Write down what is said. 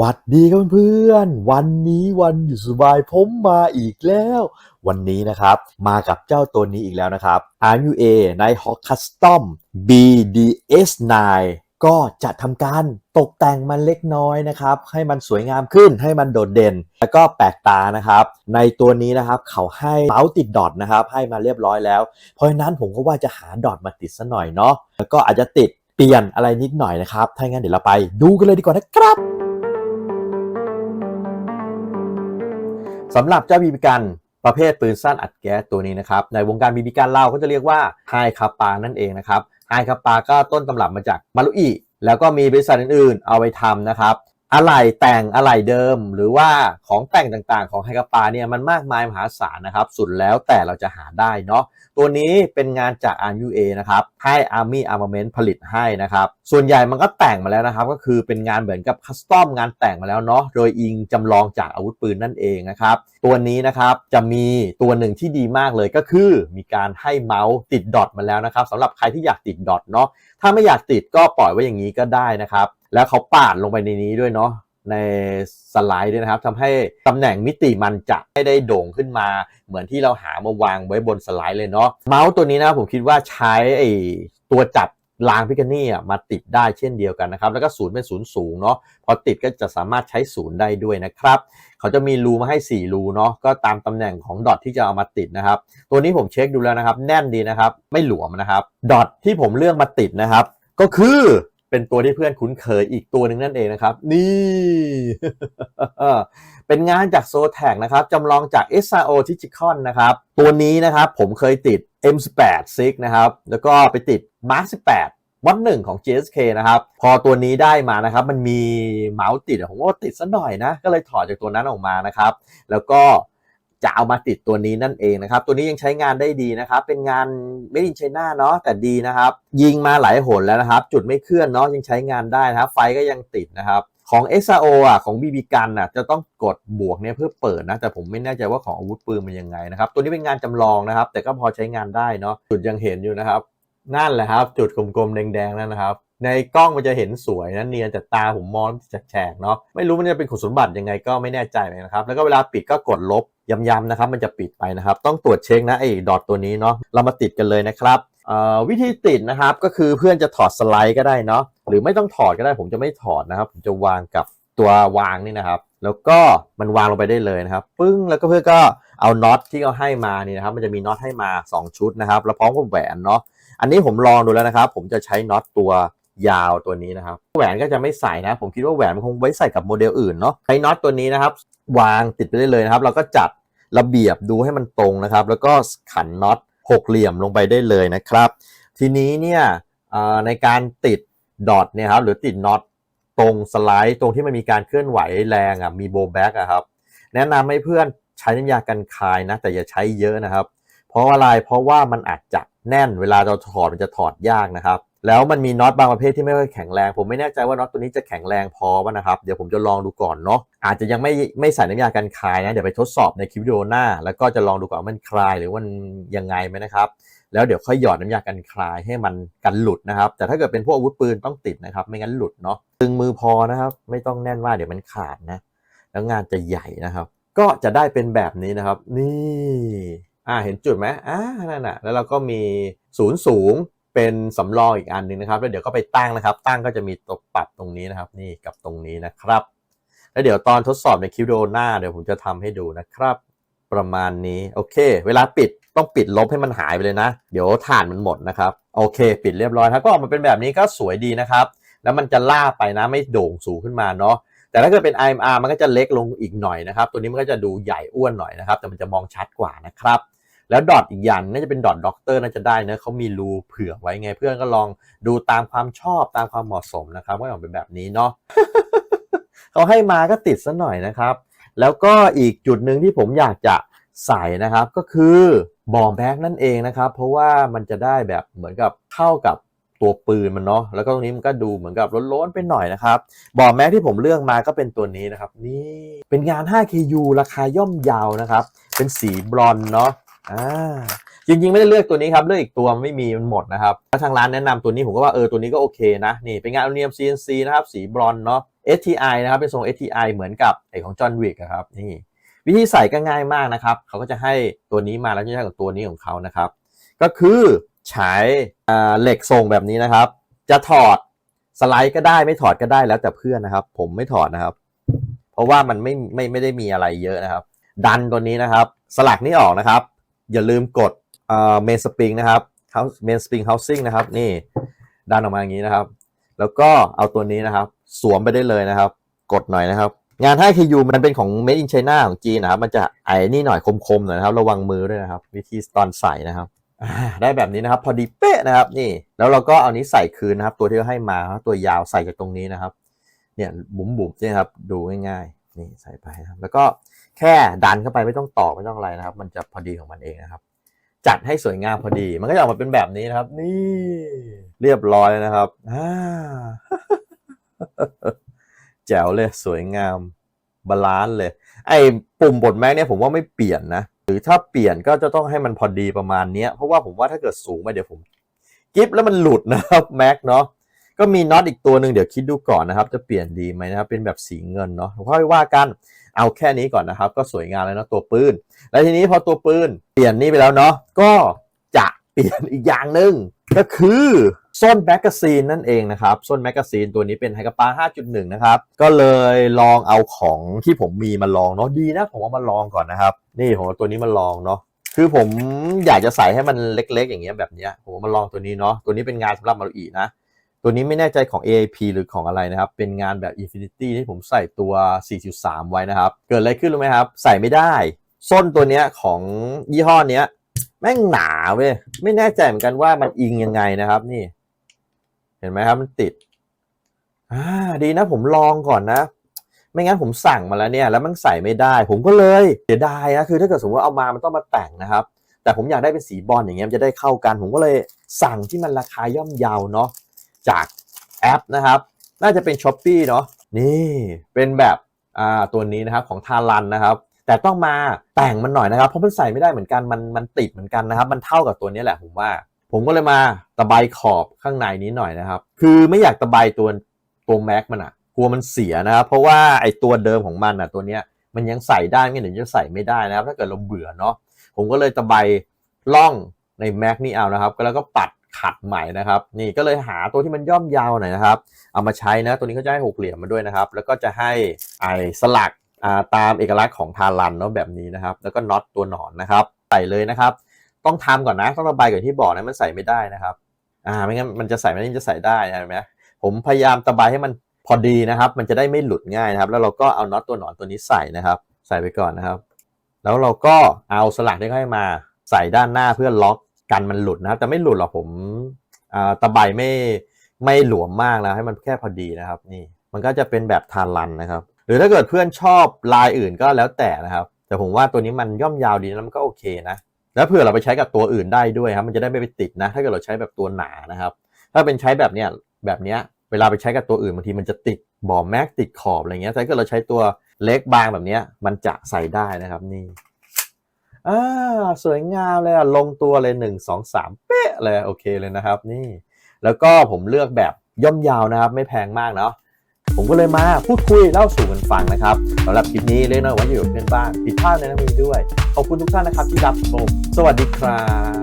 วัดดีครับเพื่อนๆ วันนี้วันหยุดสบายผมมาอีกแล้ว วันนี้นะครับมากับเจ้าตัวนี้อีกแล้วนะครับ RUA Nighthawk Custom BDS9 ก็จะทำการตกแต่งมันเล็กน้อยนะครับ ให้มันสวยงามขึ้นให้มันโดดเด่น แล้วก็แปลกตานะครับ ในตัวนี้นะครับเขาให้เมาส์ติดดอทนะครับ ให้มาเรียบร้อยแล้ว เพราะฉะนั้นผมก็ว่าจะหาดอทมาติดซะหน่อยเนาะแล้วก็อาจจะติดเปลี่ยนอะไรนิดหน่อยนะครับถ้างั้นเดี๋ยวเราไปดูกันเลยดีกว่านะครับ สำหรับเจ้าบีบีกันประเภทปืนสั้นอัดแก๊สตัวนี้นะครับในวงการบีบีกันเราก็จะเรียกว่าไฮคาปานั่นเองนะครับไฮคาปาก็ต้นตำรับมาจากมารุอิแล้วก็มีบริษัทอื่นๆ เอาไปทำนะครับ อะไหล่แต่งอะไหล่เดิม หรือว่าของแต่งต่างๆ ของไฮคาปาเนี่ยมันมากมายมหาศาลนะครับ สุดแล้วแต่เราจะหาได้เนาะตัวนี้เป็นงานจาก RUA นะครับให้ Army Armament ผลิตให้นะครับ ส่วนใหญ่มันก็แต่งมาแล้วนะครับ ก็คือเป็นงานเหมือนกับคัสตอมงานแต่งมาแล้วเนาะโดยอิงจำลองจากอาวุธปืนนั่นเองนะครับ ตัวนี้นะครับจะมีตัวหนึ่งที่ดีมากเลยก็คือ มีการให้เมาส์ติดดอทมาแล้วนะครับสำหรับใครที่อยากติดดอทเนาะถ้าไม่อยากติดก็ปล่อยไว้อย่างนี้ก็ได้นะครับ แล้วเขาปาดลงไปในนี้ด้วยเนาะในสไลด์ด้วยนะครับทำให้ตำแหน่งมิติมันจะไม่ได้โด่งขึ้นมา เหมือนที่เราหามาวางไว้บนสไลด์เลยเนาะเมาส์ตัวนี้นะผมคิดว่าใช้ไอ้ตัวจับรางพิกานี่มาติดได้เช่นเดียวกันนะครับ แล้วก็ศูนย์เป็นศูนย์สูงเนาะพอติดก็จะสามารถใช้ศูนย์ได้ด้วยนะครับ เขาจะมีรูมาให้ 4 รูเนาะก็ตามตำแหน่งของดอทที่จะเอามาติดนะครับ ตัวนี้ผมเช็คดูแล้วนะครับ แน่นดีนะครับ ไม่หลวมนะครับ ดอทที่ผมเลือกมาติดนะครับ ก็คือ เป็นตัวที่เพื่อนคุ้นเคยอีกตัวหนึ่งนั่นเองนะครับ นี่ เป็นงานจากโซแทกนะครับจำลองจาก SRO t i c h i c o n นะครับ ตัวนี้นะครับผมเคยติด M18 SIG นะครับ แล้วก็ไปติด Mark 18วัดหนึ่งของ GSK นะครับ พอตัวนี้ได้มานะครับ มันมีเมาส์ติดผมว่าติดซะหน่อยนะ ก็เลยถอดจากตัวนั้นออกมานะครับ แล้วก็ จะเอามาติดตัวนี้นั่นเองนะครับ ตัวนี้ยังใช้งานได้ดีนะครับ เป็นงานไม่ดินใช้หน้าเนาะแต่ดีนะครับ ยิงมาหลายหนแล้วนะครับ จุดไม่เคลื่อนเนาะยังใช้งานได้นะครับ ไฟก็ยังติดนะครับของ SRO อะของ BB กันอะจะต้องกดบวกเนี่ยเพื่อเปิดนะ แต่ผมไม่แน่ใจว่าของอาวุธปืนมันยังไงนะครับ ตัวนี้เป็นงานจำลองนะครับ แต่ก็พอใช้งานได้เนาะจุดยังเห็นอยู่นะครับ นั่นแหละครับ จุดกลมๆแดงๆนั่นนะครับ ในกล้องมันจะเห็นสวยนะเนียนแต่ตาผมมองแฉกๆเนาะไม่รู้มันจะเป็นคุณสมบัติยังไงก็ไม่แน่ใจเลยนะครับ แล้วก็เวลาปิดก็กดลบ ย้ำๆนะครับมันจะปิดไปนะครับ ต้องตรวจเช็คนะไอ้ดอทตัวนี้เนาะเรามาติดกันเลยนะครับวิธีติดนะครับก็คือเพื่อนจะถอดสไลด์ก็ได้เนาะหรือไม่ต้องถอดก็ได้ผมจะไม่ถอดนะครับ ผมจะวางกับตัววางนี่นะครับ แล้วก็มันวางลงไปได้เลยนะครับ ปึ้งแล้วก็เพื่อนก็เอาน็อตที่เขาให้มานี่นะครับ มันจะมีน็อตให้มา 2 ชุดนะครับ แล้วพร้อมกับแหวนเนาะอันนี้ผมลองดูแล้วนะครับ ผมจะใช้น็อตตัวยาวตัวนี้นะครับ แหวนก็จะไม่ใส่นะ ผมคิดว่าแหวนมันคงไว้ใส่กับโมเดลอื่นเนาะใช้น็อตตัวนี้นะครับ วางติดไปได้เลยนะครับ เราก็จัดระเบียบดูให้มันตรงนะครับ แล้วก็ขันน็อตหกเหลี่ยมลงไปได้เลยนะครับ ทีนี้เนี่ยในการติดดอทเนี่ยครับหรือติดน็อตตรงสไลด์ตรงที่มันมีการเคลื่อนไหวแรงอะมีโบแบ็กอะครับแนะนำให้เพื่อนใช้น้ำยากันคายนะ แต่อย่าใช้เยอะนะครับ เพราะอะไรเพราะว่ามันอาจจะแน่นเวลาเราถอดมันจะถอดยากนะครับ แล้วมันมีน็อตบางประเภทที่ไม่ค่อยแข็งแรง ผมไม่แน่ใจว่าน็อตตัวนี้จะแข็งแรงพอป่ะนะครับ เดี๋ยวผมจะลองดูก่อนเนาะอาจจะยังไม่ไม่ใส่น้ำยากันคายนะ เดี๋ยวไปทดสอบในคลิปวิดีโอหน้า แล้วก็จะลองดูก่อนว่ามันคลายหรือว่ามันยังไงไหมนะครับ แล้วเดี๋ยวค่อยหยอดน้ำยากันคลายให้มันกันหลุดนะครับ แต่ถ้าเกิดเป็นพวกอาวุธปืนต้องติดนะครับ ไม่งั้นหลุดเนาะตึงมือพอนะครับ ไม่ต้องแน่นว่าเดี๋ยวมันขาดนะ แล้วงานจะใหญ่นะครับ ก็จะได้เป็นแบบนี้นะครับ นี่อ่าเห็นจุดไหมอ่านั่นน่ะแล้วเราก็มีศูนย์สูง เป็นสำรองอีกอันหนึ่งนะครับ แล้วเดี๋ยวก็ไปตั้งนะครับ ตั้งก็จะมีตัวปรับตรงนี้นะครับ นี่กับตรงนี้นะครับ แล้วเดี๋ยวตอนทดสอบในคลิปวิดีโอหน้าเดี๋ยวผมจะทำให้ดูนะครับ ประมาณนี้โอเค เวลาปิดต้องปิดลบให้มันหายไปเลยนะ เดี๋ยวถ่านมันหมดนะครับ โอเค ปิดเรียบร้อยครับก็ออกมาเป็นแบบนี้ก็สวยดีนะครับ แล้วมันจะล่าไปนะไม่โด่งสูงขึ้นมาเนาะแต่ถ้าเกิดเป็น IMR มันก็จะเล็กลงอีกหน่อยนะครับ ตัวนี้มันก็จะดูใหญ่อ้วนหน่อยนะครับ แต่มันจะมองชัดกว่านะครับ แล้วดอทอีกอย่างน่าจะเป็นดอทด็อกเตอร์น่าจะได้นะเขามีรูเผื่อไว้ไงเพื่อนก็ลองดูตามความชอบตามความเหมาะสมนะครับว่าออกเป็นแบบนี้เนาะเขาให้มาก็ติดซะหน่อยนะครับ แล้วก็อีกจุดหนึ่งที่ผมอยากจะใส่นะครับก็คือบอมแบ็กนั่นเองนะครับ เพราะว่ามันจะได้แบบเหมือนกับเข้ากับตัวปืนมันเนาะแล้วก็ตรงนี้มันก็ดูเหมือนกับล้นๆไปหน่อยนะครับบอร์แม็กที่ผมเลือกมาก็เป็นตัวนี้นะครับ นี่เป็นงาน 5KU ราคาย่อมเยาวนะครับ เป็นสีบรอนเนาะ อ่าจริงๆไม่ได้เลือกตัวนี้ครับเลือกอีกตัวไม่มีมันหมดนะครับถ้าทางร้านแนะนำตัวนี้ผมก็ว่าเออตัวนี้ก็โอเคนะนี่เป็นงานอลูมิเนียม CNC นะครับสีบรอนเนาะ STI นะครับเป็นทรง STI เหมือนกับไอของจอห์นวิกครับนี่วิธีใส่ก็ง่ายมากนะครับเขาก็จะให้ตัวนี้มาแล้วจะใช้กับตัวนี้ของเขานะครับ ก็คือใช้อ่เหล็กทรงแบบนี้นะครับ จะถอดสไลด์ก็ได้ไม่ถอดก็ได้แล้วแต่เพื่อนนะครับ ผมไม่ถอดนะครับ เพราะว่ามันไม่ไม่ไม่ได้มีอะไรเยอะนะครับ ดันตัวนี้นะครับ สลักนี้ออกนะครับ อย่าลืมกดเมนสปริงนะครับเมนสปริงเฮาซิ่งนะครับ นี่ดันออกมาอย่างนี้นะครับ แล้วก็เอาตัวนี้นะครับ สวมไปได้เลยนะครับ กดหน่อยนะครับ งาน 5KU มันเป็นของ Made in China ของจีนนะครับ มันจะไอ้นี่หน่อยคมๆหน่อยนะครับ ระวังมือด้วยนะครับ วิธีตอนใส่นะครับได้แบบนี้นะครับ พอดีเป๊ะนะครับ นี่ แล้วเราก็เอานี้ใส่คืนนะครับ ตัวที่เขาให้มาครับตัวยาวใส่จากตรงนี้นะครับ เนี่ยบุ๋มบุ๋มๆเนี่ยครับ ดูง่ายๆนี่ใส่ไปนะครับ แล้วก็ แค่ดันเข้าไปไม่ต้องต่อไม่ต้องอะไรนะครับ มันจะพอดีของมันเองนะครับ จัดให้สวยงามพอดี มันก็จะออกมาเป็นแบบนี้นะครับ นี่เรียบร้อยนะครับอ่าแจ๋วเลยสวยงามบาลานซ์เลย ไอ้ปุ่มบดแม็กเนี่ยผมว่าไม่เปลี่ยนนะ หรือถ้าเปลี่ยนก็จะต้องให้มันพอดีประมาณเนี้ยเพราะว่าผมว่าถ้าเกิดสูงไปเดี๋ยวผมกิฟแล้วมันหลุดนะครับแม็กเนาะ ก็มีน็อตอีกตัวหนึ่งเดี๋ยวคิดดูก่อนนะครับ จะเปลี่ยนดีไหมนะครับ เป็นแบบสีเงินเนาะค่อยว่ากันเอาแค่นี้ก่อนนะครับ ก็สวยงามแล้วนะตัวปืน แล้วทีนี้พอตัวปืนเปลี่ยนนี่ไปแล้วเนาะก็จะเปลี่ยนอีกอย่างหนึ่งก็คือส้นแมกกาซีนนั่นเองนะครับส้นแมกกาซีนตัวนี้เป็นไฮกาปา5.1 นะครับ ก็เลยลองเอาของที่ผมมีมาลองเนาะดีนะผมเอามาลองก่อนนะครับ นี่ผมเอาตัวนี้มาลองเนาะคือผมอยากจะใส่ให้มันเล็กๆ อย่างเงี้ยแบบเนี้ยผมมาลองตัวนี้เนาะตัวนี้เป็นงานสำหรับมารุอีนะ ตัวนี้ไม่แน่ใจของ AAP หรือของอะไรนะครับ เป็นงานแบบ Infinity ที่ผมใส่ตัว 4.3 ไว้นะครับ เกิดอะไรขึ้นรู้ไหมครับ ใส่ไม่ได้ ส้นตัวเนี้ยของยี่ห้อเนี้ย แม่งหนาเว้ย ไม่แน่ใจเหมือนกันว่ามันอิงยังไงนะครับนี่ เห็นไหมครับมันติด อ่าดีนะผมลองก่อนนะ ไม่งั้นผมสั่งมาแล้วเนี่ย แล้วมันใส่ไม่ได้ ผมก็เลยเสียดายนะคือถ้าเกิดสมมติว่าเอามามันต้องมาแต่งนะครับ แต่ผมอยากได้เป็นสีบอลอย่างเงี้ยมันจะได้เข้ากัน ผมก็เลยสั่งที่มันราคาย่อมเยาเนาะ จากแอปนะครับ น่าจะเป็น s h อ p e e เนาะนี่เป็นแบบอ่าตัวนี้นะครับของทารันนะครับแต่ต้องมาแต่งมันหน่อยนะครับ เพราะมันใส่ไม่ได้เหมือนกันมันมันติดเหมือนกันนะครับ มันเท่ากับตัวนี้แหละผมว่า ผมก็เลยมาตะไบขอบข้างในนี้หน่อยนะครับ คือไม่อยากตะไบตัวตัวแม็กมันอะกลัวมันเสียนะครับเพราะว่าไอตัวเดิมของมันอะตัวเนี้ยมันยังใส่ได้ไม่เห็นจะใส่ไม่ได้นะครับ ถ้าเกิดเราเบื่อเนาะผมก็เลยตะไบล่องในแม็กนี่เอานะครับแล้วก็ปัด ขัดใหม่นะครับ นี่ก็เลยหาตัวที่มันย่อมยาวหน่อยนะครับ เอามาใช้นะ ตัวนี้ก็จะให้หกเหลี่ยมมาด้วยนะครับ แล้วก็จะให้ไอสลักาตามเอกลักษณ์ของทารันเนาะแบบนี้นะครับ แล้วก็น็อตตัวหนอนนะครับใส่เลยนะครับ ต้องทำก่อนนะต้องระบายก่อนที่บอกนะมันใส่ไม่ได้นะครับอ่าไม่งั้นมันจะใส่ไม่ได้มันจะใส่ได้เห็นไหมผมพยายามตะไบให้มันพอดีนะครับ มันจะได้ไม่หลุดง่ายนะครับ แล้วเราก็เอาน็อตตัวหนอนตัวนี้ใส่นะครับ ใส่ไปก่อนนะครับ แล้วเราก็เอาสลักที่เขาให้มาใส่ด้านหน้าเพื่อล็อก กันมันหลุดนะครับแต่ไม่หลุดหรอกผมตะไบไม่ไม่หลวมมากนะให้มันแค่พอดีนะครับ นี่มันก็จะเป็นแบบทานรันนะครับ หรือถ้าเกิดเพื่อนชอบลายอื่นก็แล้วแต่นะครับ แต่ผมว่าตัวนี้มันย่อมยาวดีแล้วมันก็โอเคนะแล้วเผื่อเราไปใช้กับตัวอื่นได้ด้วยครับ มันจะได้ไม่ไปติดนะ ถ้าเกิดเราใช้แบบตัวหนานะครับ ถ้าเป็นใช้แบบเนี้ยแบบเนี้ยเวลาไปใช้กับตัวอื่นบางทีมันจะติดบ่อแม็กติดขอบอะไรเงี้ยแต่ถ้าเกิดเราใช้ตัวเล็กบางแบบเนี้ยมันจะใส่ได้นะครับนี่ อ่าสวยงามเลยอะลงตัวเลยหนึ่งสองสามเป๊ะเลยโอเคเลยนะครับ นี่ แล้วก็ผมเลือกแบบย่อมยาวนะครับ ไม่แพงมากเนาะผมก็เลยมาพูดคุยเล่าสู่กันฟังนะครับสำหรับคลิปนี้เล็กน้อยว่าอยู่กับเพื่อนบ้านผิดพลาดในนั้นมีด้วยขอบคุณทุกท่านนะครับที่รับชมสวัสดีครับ